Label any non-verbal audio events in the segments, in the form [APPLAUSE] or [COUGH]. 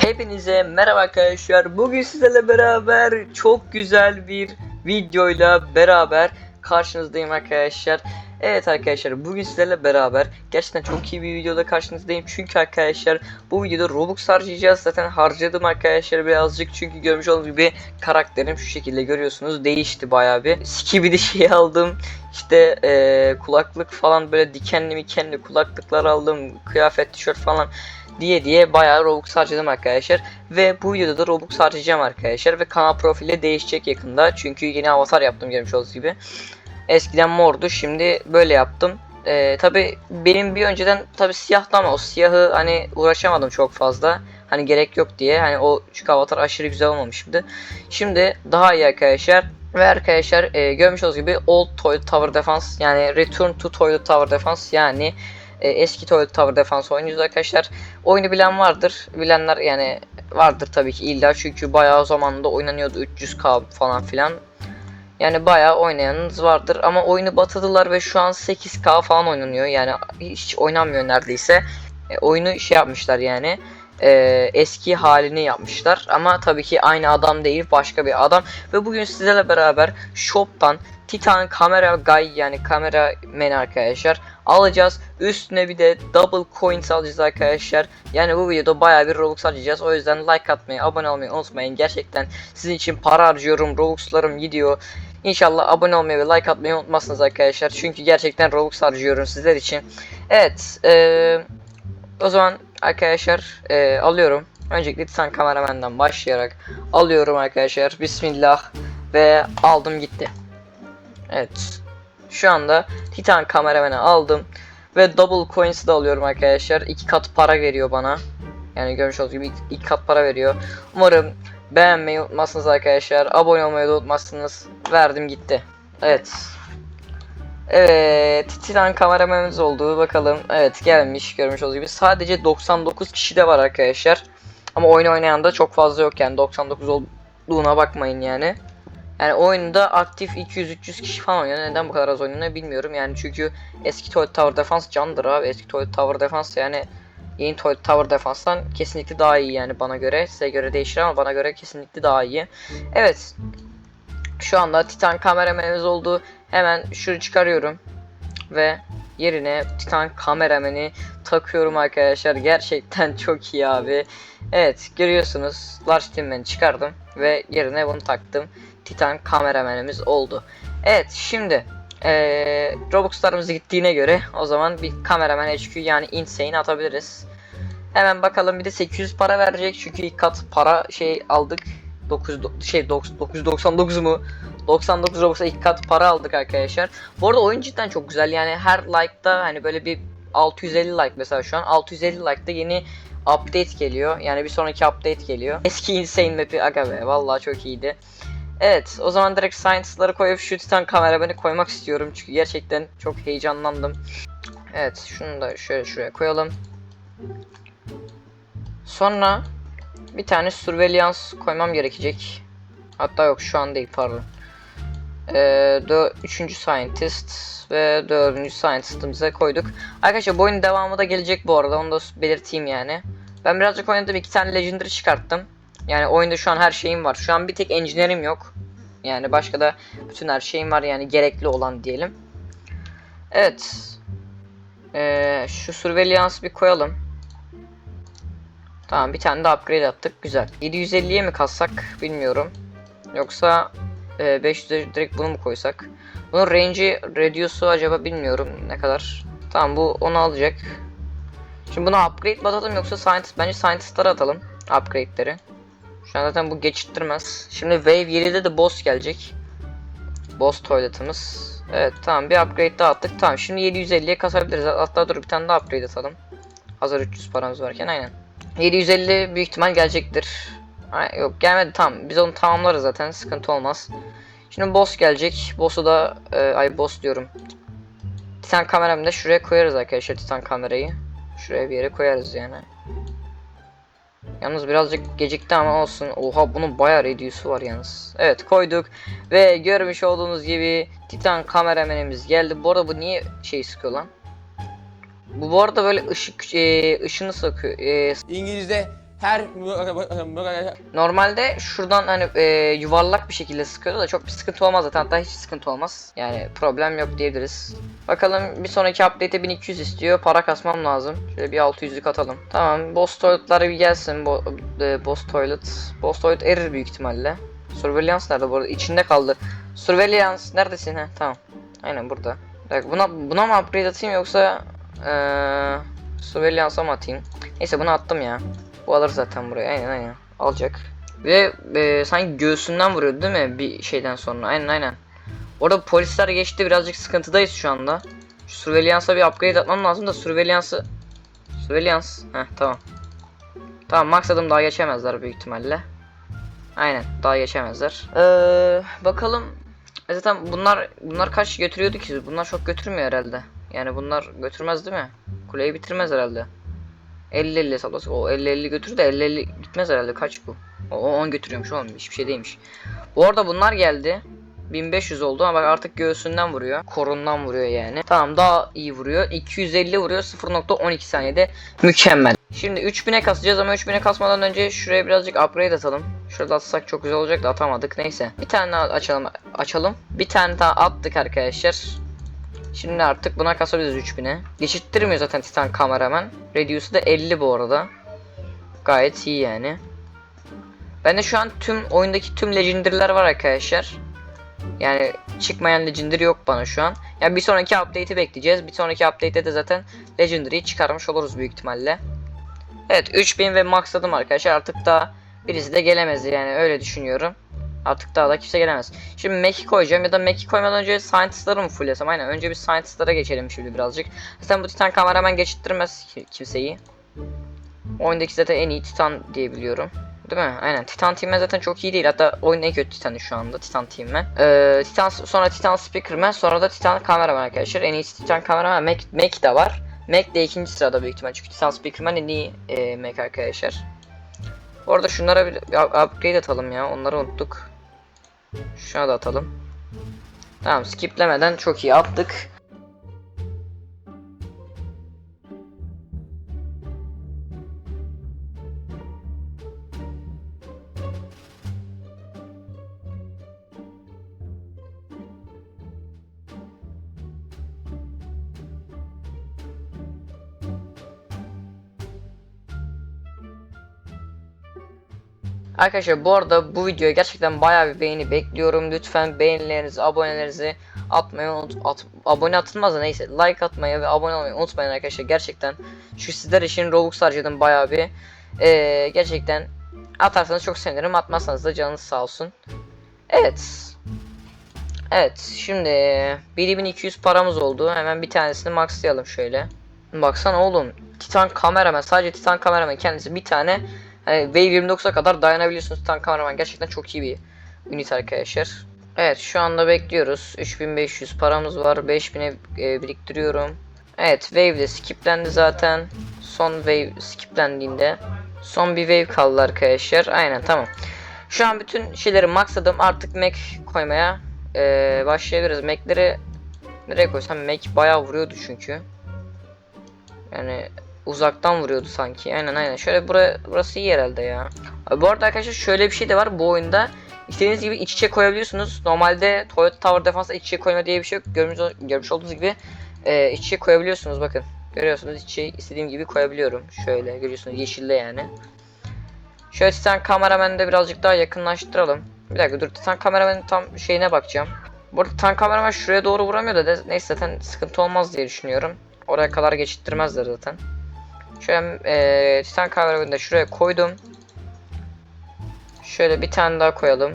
Hepinize merhaba arkadaşlar. Bugün sizlerle beraber çok güzel bir videoyla beraber karşınızdayım arkadaşlar. Evet arkadaşlar bugün sizlerle beraber gerçekten çok iyi bir videoda karşınızdayım. Çünkü arkadaşlar bu videoda Robux harcayacağız. Zaten harcadım arkadaşlar birazcık. Çünkü görmüş olduğunuz gibi karakterim şu şekilde görüyorsunuz. Değişti bayağı bir. Skibidi şey [LAUGHS] aldım. İşte eee, kulaklık falan böyle dikenli mikenli kulaklıklar aldım. Kıyafet, tişört falan diye diye bayağı Robux harcadım arkadaşlar. Ve bu videoda da Robux harcayacağım arkadaşlar. Ve kanal profili değişecek yakında. Çünkü yeni avatar yaptım görmüş olduğunuz gibi. Eskiden mordu şimdi böyle yaptım. Ee, tabi benim bir önceden tabi siyahtı ama o siyahı hani uğraşamadım çok fazla. Hani gerek yok diye. Hani o çünkü avatar aşırı güzel olmamıştı. Şimdi daha iyi arkadaşlar. Ve arkadaşlar e, görmüş olduğunuz gibi Old Toilet Tower Defense yani Return to Toilet Tower Defense yani e, eski Toilet Tower Defense oynuyoruz arkadaşlar. Oyunu bilen vardır. Bilenler yani vardır tabii ki illa çünkü bayağı zamanında oynanıyordu 300k falan filan. Yani bayağı oynayanınız vardır ama oyunu batırdılar ve şu an 8k falan oynanıyor. Yani hiç oynanmıyor neredeyse. E, oyunu şey yapmışlar yani. e, eski halini yapmışlar ama tabii ki aynı adam değil başka bir adam ve bugün sizlerle beraber shop'tan Titan kamera guy yani kamera men arkadaşlar alacağız. Üstüne bir de double coins alacağız arkadaşlar. Yani bu videoda bayağı bir Robux harcayacağız. O yüzden like atmayı, abone olmayı unutmayın. Gerçekten sizin için para harcıyorum. Robux'larım gidiyor. İnşallah abone olmayı ve like atmayı unutmazsınız arkadaşlar. Çünkü gerçekten Robux harcıyorum sizler için. Evet. eee, o zaman arkadaşlar eee, alıyorum. Öncelikle Titan kameramenden başlayarak alıyorum arkadaşlar. Bismillah. Ve aldım gitti. Evet. Şu anda Titan kamerameni aldım. Ve double coins de alıyorum arkadaşlar. İki kat para veriyor bana. Yani görmüş olduğunuz gibi iki, iki kat para veriyor. Umarım beğenmeyi unutmazsınız arkadaşlar. Abone olmayı da unutmazsınız. Verdim gitti. Evet. Evet, Titan kameramanımız oldu. Bakalım. Evet, gelmiş görmüş olduğunuz gibi. Sadece 99 kişi de var arkadaşlar. Ama oyun oynayan da çok fazla yok yani 99 olduğuna bakmayın yani. Yani oyunda aktif 200-300 kişi falan oynuyor. Neden bu kadar az oynuyor bilmiyorum. Yani çünkü eski Toilet Tower Defense candır abi. Eski Toilet Tower Defense yani yeni Toilet Tower Defense'dan kesinlikle daha iyi yani bana göre. Size göre değişir ama bana göre kesinlikle daha iyi. Evet. Şu anda Titan kameramanımız oldu. Hemen şunu çıkarıyorum. Ve yerine Titan kamerameni takıyorum arkadaşlar. Gerçekten [LAUGHS] çok iyi abi. Evet görüyorsunuz. Large Team'den çıkardım. Ve yerine bunu taktım. Titan kameramenimiz oldu. Evet şimdi eee Robux'larımız gittiğine göre o zaman bir kameraman HQ yani insane atabiliriz. Hemen bakalım bir de 800 para verecek çünkü ilk kat para şey aldık. 9 şey 9- 999 mu? 99 Robux'a ilk kat para aldık arkadaşlar. Bu arada oyun cidden çok güzel yani her like'da hani böyle bir 650 like mesela şu an 650 like'da yeni update geliyor. Yani bir sonraki update geliyor. Eski insane map'i aga be vallahi çok iyiydi. Evet o zaman direkt Science'ları koyup şu Titan kameramanı koymak istiyorum. Çünkü gerçekten çok heyecanlandım. Evet şunu da şöyle şuraya koyalım. Sonra bir tane surveillance koymam gerekecek. Hatta yok şu an değil pardon. Ee, üçüncü scientist ve dördüncü scientist'ımıza koyduk. Arkadaşlar bu oyunun devamı da gelecek bu arada onu da belirteyim yani. Ben birazcık oynadım iki tane legendary çıkarttım. Yani oyunda şu an her şeyim var. Şu an bir tek engineer'im yok. Yani başka da bütün her şeyim var yani gerekli olan diyelim. Evet. Ee, şu surveillance bir koyalım. Tamam bir tane de upgrade attık. Güzel. 750'ye mi kassak bilmiyorum. Yoksa e, 500'e direkt bunu mu koysak? Bunun range'i radius'u acaba bilmiyorum ne kadar. Tamam bu onu alacak. Şimdi buna upgrade mi atalım yoksa scientist bence scientist'lara atalım upgrade'leri. Şu an zaten bu geçittirmez. Şimdi Wave 7'de de boss gelecek. Boss tuvaletimiz. Evet tamam bir upgrade daha attık. Tamam şimdi 750'ye kasabiliriz. Hatta dur bir tane daha upgrade atalım. Hazır 300 paramız varken aynen. 750 büyük ihtimal gelecektir. Ay, yok gelmedi tamam. Biz onu tamamlarız zaten. Sıkıntı olmaz. Şimdi boss gelecek. Boss'u da e, ay boss diyorum. Titan kameramı da şuraya koyarız arkadaşlar Titan kamerayı. Şuraya bir yere koyarız yani. Yalnız birazcık gecikti ama olsun. Oha bunun bayağı reduce'u var yalnız. Evet koyduk. Ve görmüş olduğunuz gibi Titan kameramenimiz geldi. Bu arada bu niye şey sıkıyor lan? Bu bu arada böyle ışık e, ışını sıkıyor. E, İngilizce her Normalde şuradan hani e, yuvarlak bir şekilde sıkıyordu da çok bir sıkıntı olmaz zaten hatta hiç sıkıntı olmaz. Yani problem yok diyebiliriz. Bakalım bir sonraki update'e 1200 istiyor. Para kasmam lazım. Şöyle bir 600'lük atalım. Tamam boss toilet'lar bir gelsin. Bo e, boss toilet. Boss toilet erir büyük ihtimalle. Surveillance nerede bu arada? İçinde kaldı. Surveillance neredesin ha? Tamam. Aynen burada. Dakika, buna buna mı upgrade atayım yoksa eee Surveillance'a mı atayım? Neyse bunu attım ya. Bu alır zaten buraya. Aynen aynen. Alacak. Ve e, sanki göğsünden vuruyordu değil mi bir şeyden sonra? Aynen aynen. Orada polisler geçti. Birazcık sıkıntıdayız şu anda. Şu Surveillance'a bir upgrade atmam lazım da Surveillance'ı... Surveillance. Heh tamam. Tamam maksadım daha geçemezler büyük ihtimalle. Aynen daha geçemezler. Ee, bakalım. E Zaten bunlar bunlar kaç götürüyordu ki? Bunlar çok götürmüyor herhalde. Yani bunlar götürmez değil mi? Kuleyi bitirmez herhalde. 50 50 hesaplasak o 50 50 götürür de 50 50 gitmez herhalde kaç bu? O 10 götürüyormuş oğlum hiçbir şey değilmiş. Bu arada bunlar geldi. 1500 oldu ama bak artık göğsünden vuruyor. Korundan vuruyor yani. Tamam daha iyi vuruyor. 250 vuruyor 0.12 saniyede. Mükemmel. Şimdi 3000'e kasacağız ama 3000'e kasmadan önce şuraya birazcık upgrade atalım. Şurada atsak çok güzel olacak da atamadık. Neyse. Bir tane daha açalım. Açalım. Bir tane daha attık arkadaşlar. Şimdi artık buna kasabiliriz 3000'e. Geçittirmiyor zaten Titan kameraman. Radius'u da 50 bu arada. Gayet iyi yani. Bende şu an tüm oyundaki tüm legendary'ler var arkadaşlar. Yani çıkmayan legendary yok bana şu an. Yani bir sonraki update'i bekleyeceğiz. Bir sonraki update'te de zaten legendary'i çıkarmış oluruz büyük ihtimalle. Evet 3000 ve maxladım arkadaşlar. Artık daha birisi de gelemez yani öyle düşünüyorum. Artık daha da kimse gelemez. Şimdi Mac'i koyacağım ya da Mac'i koymadan önce Scientist'ları mı fullesem? Aynen önce bir Scientist'lara geçelim şimdi birazcık. Zaten bu Titan kameraman geçittirmez ki- kimseyi. Oyundaki zaten en iyi Titan diye biliyorum. Değil mi? Aynen. Titan Team'e zaten çok iyi değil. Hatta oyunun en kötü Titan'ı şu anda. Titan Team'e. Ee, Titan sonra Titan Speakerman sonra da Titan kameraman arkadaşlar. En iyisi Titan kameraman. Mac, Mac de var. Mac de ikinci sırada büyük ihtimal. Çünkü Titan Speakerman en iyi e, Mac arkadaşlar. Bu arada şunlara bir upgrade atalım ya. Onları unuttuk. Şuna da atalım. Tamam skiplemeden çok iyi attık. Arkadaşlar bu arada bu videoya gerçekten bayağı bir beğeni bekliyorum. Lütfen beğenilerinizi, abonelerinizi atmayı unut at, abone atılmaz da neyse like atmayı ve abone olmayı unutmayın arkadaşlar. Gerçekten şu sizler için Robux harcadım bayağı bir. Ee, gerçekten atarsanız çok sevinirim. Atmazsanız da canınız sağ olsun. Evet. Evet şimdi 1200 paramız oldu. Hemen bir tanesini maxlayalım şöyle. Baksana oğlum. Titan kameraman sadece Titan kameraman kendisi bir tane Hani Wave 29'a kadar dayanabiliyorsunuz. Titan kameraman gerçekten çok iyi bir ünit arkadaşlar. Evet şu anda bekliyoruz. 3500 paramız var. 5000'e e, biriktiriyorum. Evet Wave de skiplendi zaten. Son Wave skiplendiğinde son bir Wave kaldı arkadaşlar. Aynen tamam. Şu an bütün şeyleri maxladım. Artık Mac koymaya e, başlayabiliriz. Mac'leri nereye koysam Mac bayağı vuruyordu çünkü. Yani uzaktan vuruyordu sanki. Aynen aynen. Şöyle bura, burası iyi herhalde ya. Bu arada arkadaşlar şöyle bir şey de var bu oyunda. İstediğiniz gibi iç içe koyabiliyorsunuz. Normalde Toyota Tower Defense'da iç içe koyma diye bir şey yok. Görmüş, görmüş olduğunuz gibi e, iç içe koyabiliyorsunuz bakın. Görüyorsunuz iç içe istediğim gibi koyabiliyorum. Şöyle görüyorsunuz yeşilde yani. Şöyle Titan kameramanı da birazcık daha yakınlaştıralım. Bir dakika dur Titan kameramanın tam şeyine bakacağım. Bu arada Titan kameraman şuraya doğru vuramıyor da de- neyse zaten sıkıntı olmaz diye düşünüyorum. Oraya kadar geçittirmezler zaten. Şöyle eee Titan kameramanı da şuraya koydum. Şöyle bir tane daha koyalım.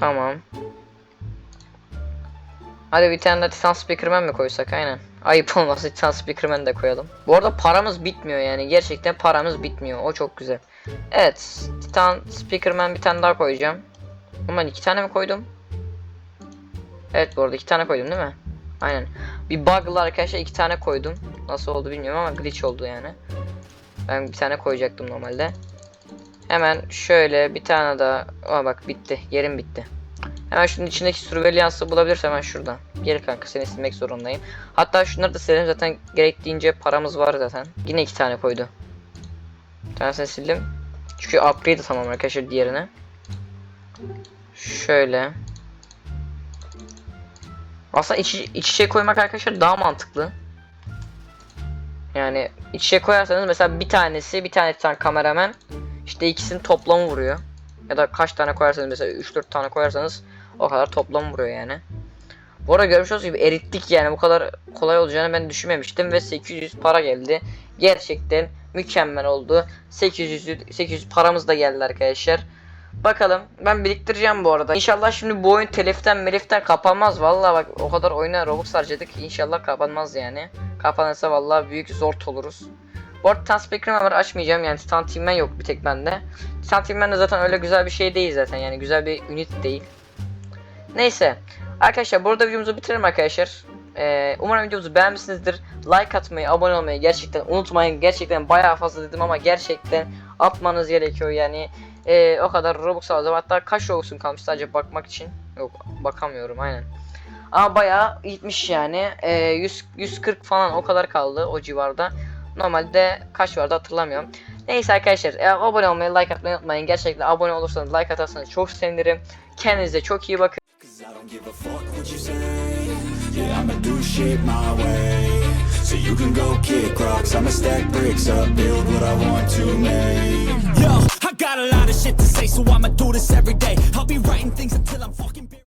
Tamam. Hadi bir tane de Titan Speakerman mi koysak aynen. Ayıp olmazsa Titan Speakerman de koyalım. Bu arada paramız bitmiyor yani gerçekten paramız bitmiyor o çok güzel. Evet Titan Speakerman bir tane daha koyacağım. Ama iki tane mi koydum? Evet bu arada iki tane koydum değil mi? Aynen. Bir bug'la arkadaşlar iki tane koydum. Nasıl oldu bilmiyorum ama glitch oldu yani. Ben bir tane koyacaktım normalde. Hemen şöyle bir tane daha. Aa bak bitti. Yerim bitti. Hemen şunun içindeki surveillance'ı bulabilirsem hemen şuradan. Gel kanka seni silmek zorundayım. Hatta şunları da silelim zaten gerektiğince paramız var zaten. Yine iki tane koydu. Bir tanesini sildim. Çünkü upgrade tamam arkadaşlar diğerine. Şöyle. Aslında iç, iç içe koymak arkadaşlar daha mantıklı. Yani iç içe koyarsanız mesela bir tanesi bir tane tane kameraman işte ikisinin toplamı vuruyor. Ya da kaç tane koyarsanız mesela 3-4 tane koyarsanız o kadar toplam vuruyor yani. Bu arada görmüş olduğunuz gibi erittik yani bu kadar kolay olacağını ben düşünmemiştim ve 800 para geldi. Gerçekten mükemmel oldu. 800 800 paramız da geldi arkadaşlar. Bakalım ben biriktireceğim bu arada. İnşallah şimdi bu oyun teliften meliften kapanmaz. Vallahi bak o kadar oyuna Robux harcadık. İnşallah kapanmaz yani. Kapanırsa vallahi büyük zor oluruz. Bu arada Speaker'ı var açmayacağım yani Titan Team'den yok bir tek bende. Titan Team'den de zaten öyle güzel bir şey değil zaten yani güzel bir unit değil. Neyse. Arkadaşlar burada videomuzu bitirelim arkadaşlar. Ee, umarım videomuzu beğenmişsinizdir. Like atmayı, abone olmayı gerçekten unutmayın. Gerçekten bayağı fazla dedim ama gerçekten atmanız gerekiyor yani. Ee, o kadar Robux aldım. Hatta kaç Robux'um kalmış sadece bakmak için. Yok bakamıyorum aynen. Ama bayağı gitmiş yani. Ee, 100, 140 falan o kadar kaldı o civarda. Normalde kaç vardı hatırlamıyorum. Neyse arkadaşlar e, abone olmayı, like atmayı unutmayın. Gerçekten abone olursanız, like atarsanız çok sevinirim. Kendinize çok iyi bakın. So you can go kick rocks, I'ma stack bricks up, build what I want to make. Yo, I got a lot of shit to say, so I'ma do this every day. I'll be writing things until I'm fucking.